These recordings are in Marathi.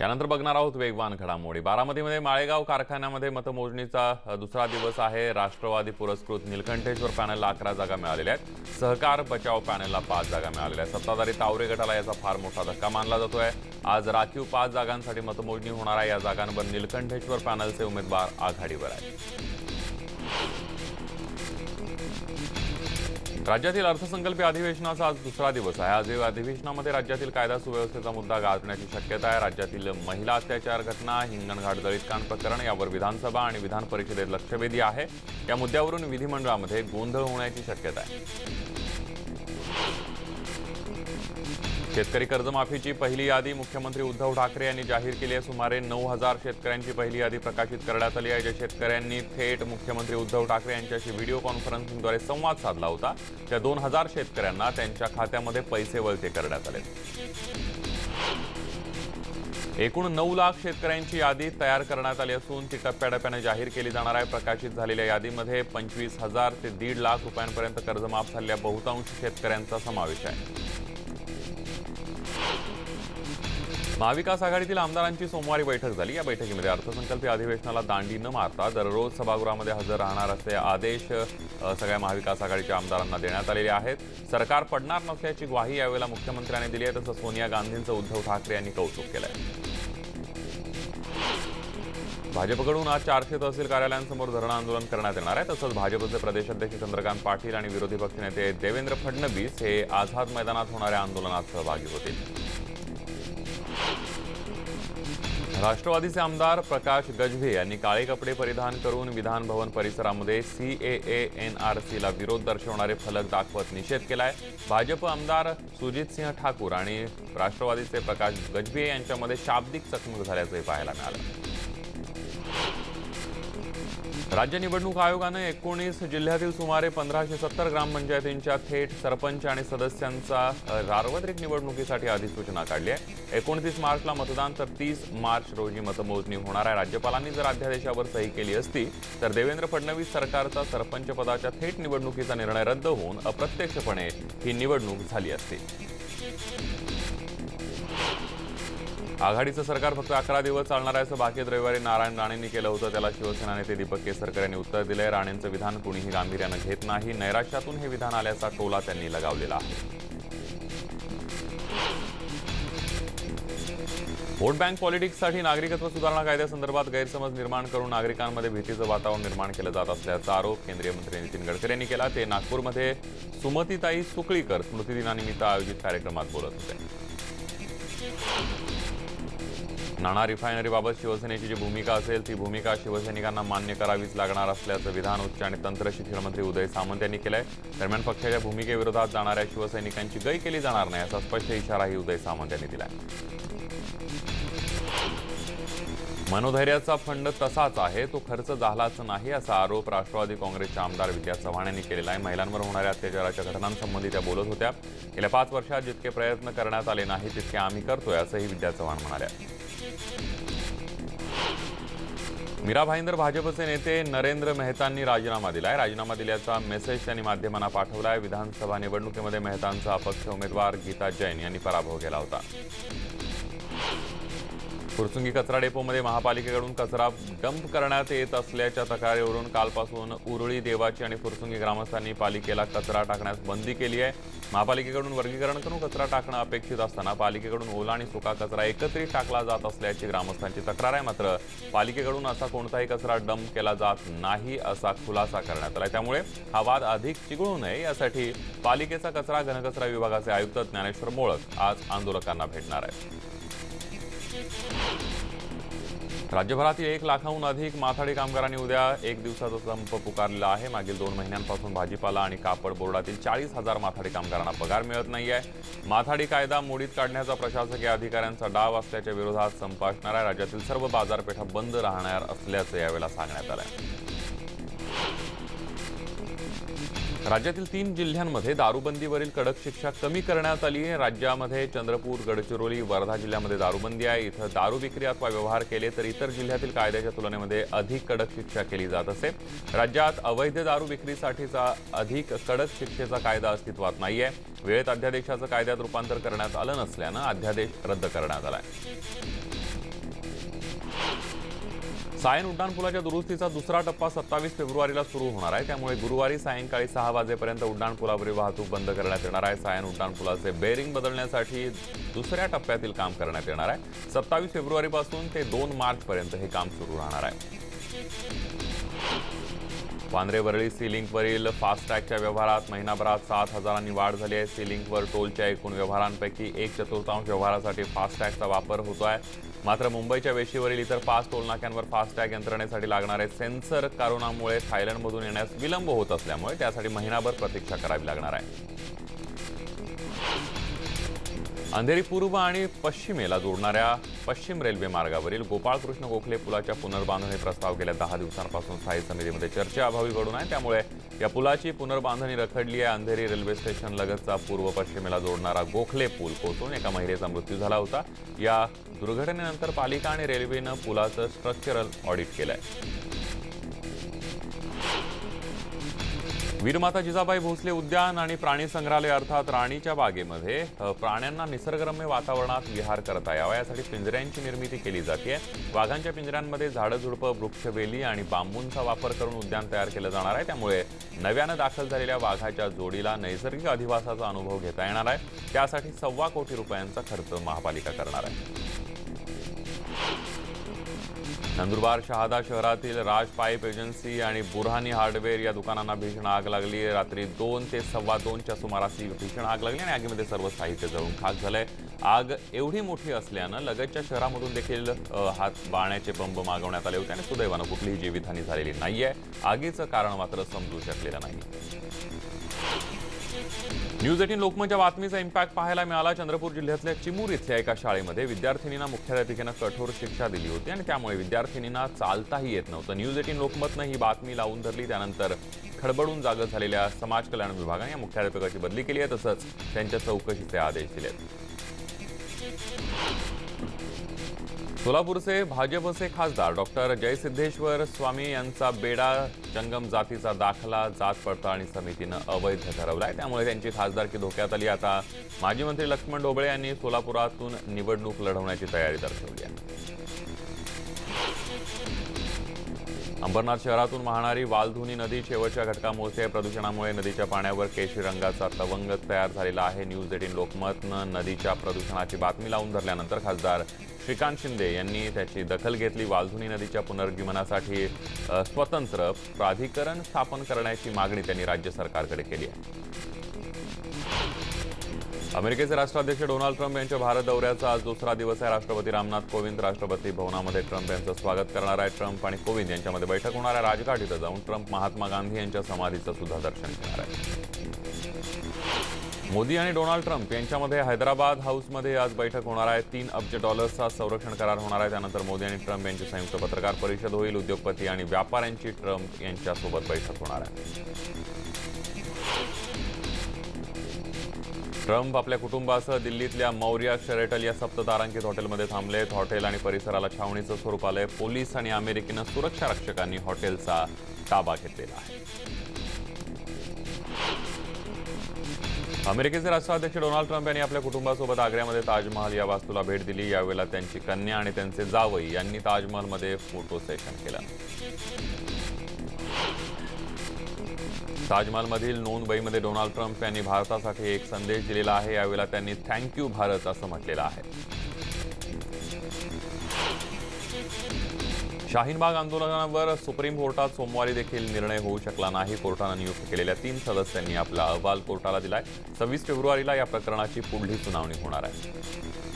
त्यानंतर बघणार आहोत वेगवान घडामोडी. बारामतीमध्ये माळेगाव कारखान्यामध्ये मतमोजणीचा दुसरा दिवस आहे. राष्ट्रवादी पुरस्कृत निलकंठेश्वर पॅनलला अकरा जागा मिळालेल्या आहेत. सहकार बचाव पॅनलला पाच जागा मिळालेल्या आहेत. सत्ताधारी तावरे गटाला याचा फार मोठा धक्का मानला जातोय. आज राखीव पाच जागांसाठी मतमोजणी होणार आहे. या जागांवर निलकंठेश्वर पॅनलचे उमेदवार आघाडीवर आहेत. राज्यातील अर्थसंकल्पीय अधिवेशनाचा आज दुसरा दिवस आहे. आज या अधिवेशनामध्ये राज्यातील कायदा सुव्यवस्थेचा मुद्दा गाजण्याची शक्यता आहे. राज्यातील महिला अत्याचार घटना हिंगणघाट दलितकांड प्रकरण यावर विधानसभा आणि विधान परिषदेत लक्षवेधी आहे. या मुद्द्यावरून विधिमंडळामध्ये गोंधळ होण्याची शक्यता आहे. शेतकरी कर्जमाफीची पहिली यादी मुख्यमंत्री उद्धव ठाकरे यांनी जाहीर केली आहे. सुमारे नऊ हजार शेतकऱ्यांची पहिली यादी प्रकाशित करण्यात आली आहे. ज्या शेतकऱ्यांनी थेट मुख्यमंत्री उद्धव ठाकरे यांच्याशी व्हिडिओ कॉन्फरन्सिंगद्वारे संवाद साधला होता त्या दोन हजार शेतकऱ्यांना त्यांच्या खात्यामध्ये पैसे वळते करण्यात आले. एकूण नऊ लाख शेतकऱ्यांची यादी तयार करण्यात आली असून ती टप्प्याटप्प्याने जाहीर केली जाणार आहे. प्रकाशित झालेल्या यादीमध्ये पंचवीस हजार ते दीड लाख रुपयांपर्यंत कर्जमाफ झालेल्या बहुतांश शेतकऱ्यांचा समावेश आहे. महाविकास आघाडीतील आमदारांची सोमवारी बैठक झाली. या बैठकीमध्ये अर्थसंकल्पीय अधिवेशनाला दांडी न मारता दररोज सभागृहामध्ये हजर राहणार असले आदेश सगळ्या महाविकास आघाडीच्या आमदारांना देण्यात आलेले आहेत. सरकार पडणार नसल्याची ग्वाही यावेळेला मुख्यमंत्र्यांनी दिली आहे. तसं सोनिया गांधींचं उद्धव ठाकरे यांनी कौतुक केलंय. भाजपकडून आज चारशे तहसील कार्यालयांसमोर धरणं आंदोलन करण्यात येणार आहे. तसंच भाजपचे प्रदेशाध्यक्ष चंद्रकांत पाटील आणि विरोधी पक्षनेते देवेंद्र फडणवीस हे आझाद मैदानात होणाऱ्या आंदोलनात सहभागी होतील. राष्ट्रवादीचे आमदार प्रकाश गजभे यांनी काळे कपडे परिधान करून विधान भवन परिसरामध्ये आर सीला विरोध दर्शवणारे फलक दाखवत निषेध केलाय. भाजप आमदार सुजित सिंह ठाकूर आणि राष्ट्रवादीचे प्रकाश गजभे यांच्यामध्ये शाब्दिक चकमक झाल्याचंही पाहायला मिळालं. राज्य निवडणूक आयोगानं एकोणीस जिल्ह्यातील सुमारे पंधराशे सत्तर ग्रामपंचायतींच्या थेट सरपंच आणि सदस्यांचा सार्वत्रिक निवडणुकीसाठी अधिसूचना काढली आहे. एकोणतीस मार्चला मतदान तर तीस मार्च रोजी मतमोजणी होणार आहे. राज्यपालांनी जर अध्यादेशावर सही केली असती तर देवेंद्र फडणवीस सरकारचा सरपंच पदाच्या थेट निवडणुकीचा निर्णय रद्द होऊन अप्रत्यक्षपणे ही निवडणूक झाली असती. आघाडीचं सरकार फक्त अकरा दिवस चालणार आहे असं बाकी रविवारी नारायण राणेंनी केलं होतं. त्याला शिवसेना नेते दीपक केसरकर यांनी उत्तर दिलंय. राणेंचं विधान कुणीही गांभीर्यानं घेत नाही. नैराश्यातून हे विधान आल्याचा टोला त्यांनी लगावलेला आहे. व्होट बँक पॉलिटिक्ससाठी नागरिकत्व सुधारणा कायद्यासंदर्भात गैरसमज निर्माण करून नागरिकांमध्ये भीतीचं वातावरण निर्माण केलं जात असल्याचा आरोप केंद्रीय मंत्री नितीन गडकरी यांनी केला. ते नागपूरमध्ये सुमतीताई सुकळीकर स्मृतिदिनानिमित्त आयोजित कार्यक्रमात बोलत होते. नाणार रिफायनरीबाबत शिवसेनेची जी भूमिका असेल ती भूमिका शिवसैनिकांना मान्य करावीच लागणार असल्याचं विधान उच्च आणि तंत्रशिक्षण मंत्री उदय सामंत यांनी केलंय. दरम्यान पक्षाच्या भूमिकेविरोधात जाणाऱ्या शिवसैनिकांची गय केली जाणार नाही असा स्पष्ट इशाराही उदय सामंत यांनी दिलाय. मनोधैर्याचा फंड तसाच आहे तो खर्च झालाच नाही असा आरोप राष्ट्रवादी काँग्रेसच्या आमदार विद्या चव्हाण यांनी केलेला आहे. महिलांवर होणाऱ्या अत्याचाराच्या घटनांसंबंधी त्या बोलत होत्या. गेल्या पाच वर्षात जितके प्रयत्न करण्यात आले नाही तितके आम्ही करतोय असंही विद्या चव्हाण म्हणाल्या. मीरा भाईंदर भाजपचे नेते नरेंद्र मेहतांनी राजीनामा दिलाय. राजीनामा दिल्याचा मेसेज त्यांनी माध्यमांना पाठवलाय. विधानसभा निवडणुकीमध्ये मेहतांचा अपक्ष उमेदवार गीता जैन यांनी पराभव केला होता. फुरसुंगी कचरा डेपोमध्ये महापालिकेकडून कचरा डंप करण्यात येत असल्याच्या तक्रारीवरून कालपासून उरळी देवाची आणि फुरसुंगी ग्रामस्थांनी पालिकेला कचरा टाकण्यास बंदी केली आहे. महापालिकेकडून वर्गीकरण करून कचरा टाकणं अपेक्षित असताना पालिकेकडून ओला आणि सुका कचरा एकत्रित टाकला जात असल्याची ग्रामस्थांची तक्रार आहे. मात्र पालिकेकडून असा कोणताही कचरा डंप केला जात नाही असा खुलासा करण्यात आला त्यामुळे हा वाद अधिक चिघळू नये यासाठी पालिकेचा कचरा घनकचरा विभागाचे आयुक्त ज्ञानेश्वर मोळक आज आंदोलकांना भेटणार आहेत. राज्यभरातील एक लाखाहून अधिक माथाडी कामगारांनी उद्या एक दिवसाचा संप पुकारलेला आहे. मागील दोन महिन्यांपासून भाजीपाला आणि कापड बोर्डातील चाळीस हजार माथाडी कामगारांना पगार मिळत नाही आहे माथाडी कायदा मोडीत काढण्याचा प्रशासकीय अधिकाऱ्यांचा डाव असल्याच्या विरोधात संप असणार आहे राज्यातील सर्व बाजारपेठा बंद राहणार असल्याचं यावेळेला सांगण्यात आलं आहे राज्यातील तीन जिल्ह्यांमध्ये दारूबंदीवरील कडक शिक्षा कमी करण्यात आली आहे. राज्यामध्ये चंद्रपूर गडचिरोली वर्धा जिल्ह्यामध्ये दारूबंदी आहे. इथं दारू विक्री अथवा व्यवहार केले तर इतर जिल्ह्यातील कायद्याच्या तुलनेमध्ये अधिक कडक शिक्षा केली जात असे. राज्यात अवैध दारू विक्रीसाठीचा अधिक कडक शिक्षेचा कायदा अस्तित्वात नाही आहे वेळेत अध्यादेशाचं कायद्यात रूपांतर करण्यात आलं नसल्यानं अध्यादेश रद्द करण्यात आला आहे सायन उड्डाणपुलाच्या दुरुस्तीचा दुसरा टप्पा सत्तावीस फेब्रुवारीला सुरू होणार आहे. त्यामुळे गुरुवारी सायंकाळी सहा वाजेपर्यंत उड्डाणपुलावरील वाहतूक बंद करण्यात येणार आहे. सायन उड्डाणपुलाचे बेरिंग बदलण्यासाठी दुसऱ्या टप्प्यातील काम करण्यात येणार आहे. सत्तावीस फेब्रुवारीपासून ते दोन मार्चपर्यंत हे काम सुरू राहणार आहे. वांद्रे वरळी सी लिंकवरील फास्टॅगच्या व्यवहारात महिनाभरात सात हजारांनी वाढ झाली आहे. सी लिंकवर टोलच्या एकूण व्यवहारांपैकी एक चतुर्थांश व्यवहारासाठी फास्टॅगचा वापर होतो आहे मात्र मुंबईच्या वेशीवरील इतर पाच टोलनाक्यांवर फास्टॅग यंत्रणेसाठी लागणारे सेन्सर करोनामुळे थायलंडमधून येण्यास विलंब होत असल्यामुळे त्यासाठी महिनाभर प्रतीक्षा करावी लागणार आहे. अंधेरी पूर्व आणि पश्चिमेला जोडणाऱ्या पश्चिम रेल्वे मार्गावरील गोपाळकृष्ण गोखले पुलाच्या पुनर्बांधणी प्रस्ताव गेल्या दहा दिवसांपासून स्थायी समितीमध्ये चर्चेअभावी घडून आहे. त्यामुळे या पुलाची पुनर्बांधणी रखडली आहे. अंधेरी रेल्वे स्टेशन लगतचा पूर्व पश्चिमेला जोडणारा गोखले पूल कोसळून एका महिलेचा मृत्यू झाला होता. या दुर्घटनेनंतर पालिका आणि रेल्वेनं पुलाचं स्ट्रक्चरल ऑडिट केलंय. वीरमाता जिजाबाई भोसले उद्यान आणि प्राणी संग्रहालय अर्थात राणीच्या बागेमध्ये प्राण्यांना निसर्गरम्य वातावरणात विहार करता यावा यासाठी पिंजऱ्यांची निर्मिती केली जाते वाघांच्या पिंजऱ्यांमध्ये झाडं झुडपं वृक्षवेली आणि बांबूंचा वापर करून उद्यान तयार केलं जाणार आहे. त्यामुळे नव्यानं दाखल झालेल्या वाघाच्या जोडीला नैसर्गिक अधिवासाचा अनुभव घेता येणार आहे. त्यासाठी सव्वा कोटी रुपयांचा खर्च महापालिका करणार आहे. नंदुरबार शहादा शहरातील राज पाईप एजन्सी आणि बुरहानी हार्डवेअर या दुकानांना भीषण आग लागली. रात्री दोन ते सव्वा दोनच्या सुमारास ही भीषण आग लागली आणि आगीमध्ये सर्व साहित्य जळून खाक झालंय. आग एवढी मोठी असल्यानं लगतच्या शहरामधून देखील हात बाण्याचे बंब मागवण्यात आले होते आणि सुदैवानं कुठलीही जीवितहानी झालेली नाहीये. आगीचं कारण मात्र समजू शकलेलं नाही. न्यूज एटीन लोकमतच्या बातमीचा इम्पॅक्ट पाहायला मिळाला. चंद्रपूर जिल्ह्यातल्या चिमूर इथल्या एका शाळेमध्ये विद्यार्थिनींना मुख्याध्यापिकेनं कठोर शिक्षा दिली होती आणि त्यामुळे विद्यार्थिनींना चालताही येत नव्हतं. न्यूज एटीन लोकमतनं ही बातमी लावून धरली. त्यानंतर खडबडून जागं झालेल्या समाज कल्याण विभागाने या मुख्याध्यापकाची बदली केली आहे. तसंच त्यांच्या चौकशीचे आदेश दिले आहेत सोलापूरचे भाजपचे खासदार डॉक्टर जयसिद्धेश्वर स्वामी यांचा बेडा जंगम जातीचा दाखला जात पडताळणी समितीनं अवैध ठरवलाय. त्यामुळे त्यांची खासदारकी धोक्यात आली. आता माजी मंत्री लक्ष्मण ढोबळे यांनी सोलापुरातून निवडणूक लढवण्याची तयारी दर्शवली आहे. अंबरनाथ शहरातून वाहणारी वालधुनी नदी शेवटच्या घटका मोजते प्रदूषणामुळे नदीच्या पाण्यावर केशरी रंगाचा तवंग तयार झालेला आहे. न्यूज एटीन लोकमतनं नदीच्या प्रदूषणाची बातमी लावून धरल्यानंतर खासदार श्रीकांत शिंदे यांनी त्याची दखल घेतली. वालधुनी नदीच्या पुनर्जीवनासाठी स्वतंत्र प्राधिकरण स्थापन करण्याची मागणी त्यांनी राज्य सरकारकडे केली आहे. अमेरिकेचे राष्ट्राध्यक्ष डोनाल्ड ट्रम्प यांच्या भारत दौऱ्याचा आज दुसरा दिवस आहे. राष्ट्रपती रामनाथ कोविंद राष्ट्रपती भवनामध्ये ट्रम्प यांचं स्वागत करणार आहे ट्रम्प आणि कोविंद यांच्यामध्ये बैठक होणार आहे. राजघाट इथं जाऊन ट्रम्प महात्मा गांधी यांच्या समाधीचं सुद्धा दर्शन घेणार आहे मोदी आणि डोनाल्ड ट्रम्प यांच्यामध्ये हैदराबाद हाऊसमध्ये आज बैठक होणार आहे. तीन अब्ज डॉलर्सचा संरक्षण करार होणार आहे. त्यानंतर मोदी आणि ट्रम्प यांची संयुक्त पत्रकार परिषद होईल. उद्योगपती आणि व्यापाऱ्यांची ट्रम्प यांच्यासोबत बैठक होणार आहे. ट्रम्प आपल्या कुटुंबासह दिल्लीतल्या मौर्या शेरेटल या सप्ततारांकित हॉटेलमध्ये थांबलेत. हॉटेल आणि परिसराला छावणीचं स्वरूप आलंय पोलीस आणि अमेरिकेनं सुरक्षा रक्षकांनी हॉटेलचा ताबा घेतलेला आहे. अमेरिकेचे राष्ट्राध्यक्ष डोनाल्ड ट्रम्प यांनी आपल्या कुटुंबासोबत आग्र्यामध्ये ताजमहाल या वास्तूला भेट दिली. यावेळेला त्यांची कन्या आणि त्यांचे जावई यांनी ताजमहालमध्ये फोटो सेशन केलं. ताजमहालमधील नोंदबईमध्ये डोनाल्ड ट्रम्प यांनी भारतासाठी एक संदेश दिलेला आहे. यावेळेला त्यांनी थँक्यू भारत असं म्हटलेलं आहे. शाहीनबाग आंदोलनावर सुप्रीम कोर्टात सोमवारी देखील निर्णय होऊ शकला नाही. कोर्टानं नियुक्त केलेल्या तीन सदस्यांनी आपला अहवाल कोर्टाला दिलाय. सव्वीस फेब्रुवारीला या प्रकरणाची पुढली सुनावणी होणार आहे.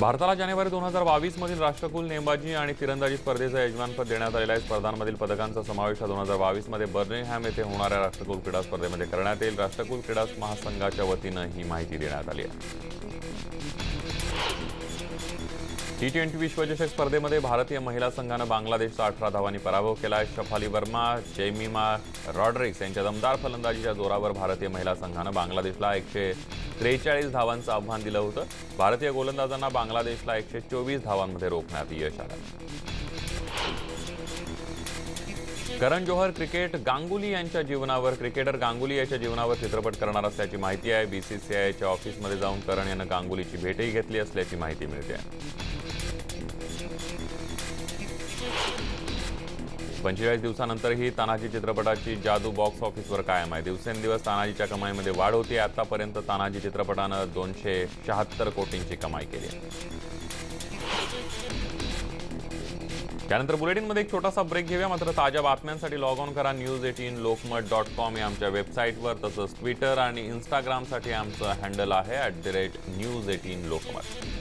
भारताला जानेवारी दोन हजार बावीसमधील राष्ट्रकुल नेमबाजी आणि तिरंदाजी स्पर्धेचं यजमानपद देण्यात आलेलं आहे. स्पर्धांमधील पदकांचा समावेश हा दोन हजार बावीसमध्ये बर्मिंगहॅम येथे होणाऱ्या राष्ट्रकुल क्रीडा स्पर्धेमध्ये करण्यात येईल. राष्ट्रकुल क्रीडा महासंघाच्या वतीनं ही माहिती देण्यात आली आहे. टी ट्वेंटी विश्वचषक स्पर्धेमध्ये भारतीय महिला संघानं बांगलादेशचा अठरा धावांनी पराभव केला आहे. शफाली वर्मा जेमिमा रॉड्रिक्स यांच्या दमदार फलंदाजीच्या जोरावर भारतीय महिला संघानं बांगलादेशला एकशे त्रेचाळीस धावांचं आव्हान दिलं होतं. भारतीय गोलंदाजांना बांगलादेशला एकशे चोवीस धावांमध्ये रोखण्यात यश आलं. करण जोहर क्रिकेट गांगुली यांच्या जीवनावर क्रिकेटर गांगुली याच्या जीवनावर चित्रपट करणार असल्याची माहिती आहे. बीसीसीआयच्या ऑफिसमध्ये जाऊन करण यानं गांगुलीची भेटही घेतली असल्याची माहिती मिळते पंचेचाळीस दिवसानंतरही तानाजी चित्रपटाची जादू बॉक्स ऑफिसवर कायम आहे. दिवसेंदिवस तानाजीच्या कमाईमध्ये वाढ होती. आतापर्यंत तानाजी चित्रपटानं दोनशे शहात्तर कोटींची कमाई केली त्यानंतर बुलेटिनमध्ये एक छोटासा ब्रेक घेऊया. मात्र ताज्या बातम्यांसाठी लॉग ऑन करा. News eighteen Lokmat dot com या आमच्या वेबसाईटवर तसंच ट्विटर आणि इंस्टाग्रामसाठी आमचं हँडल आहे at the rate news eighteen Lokmat.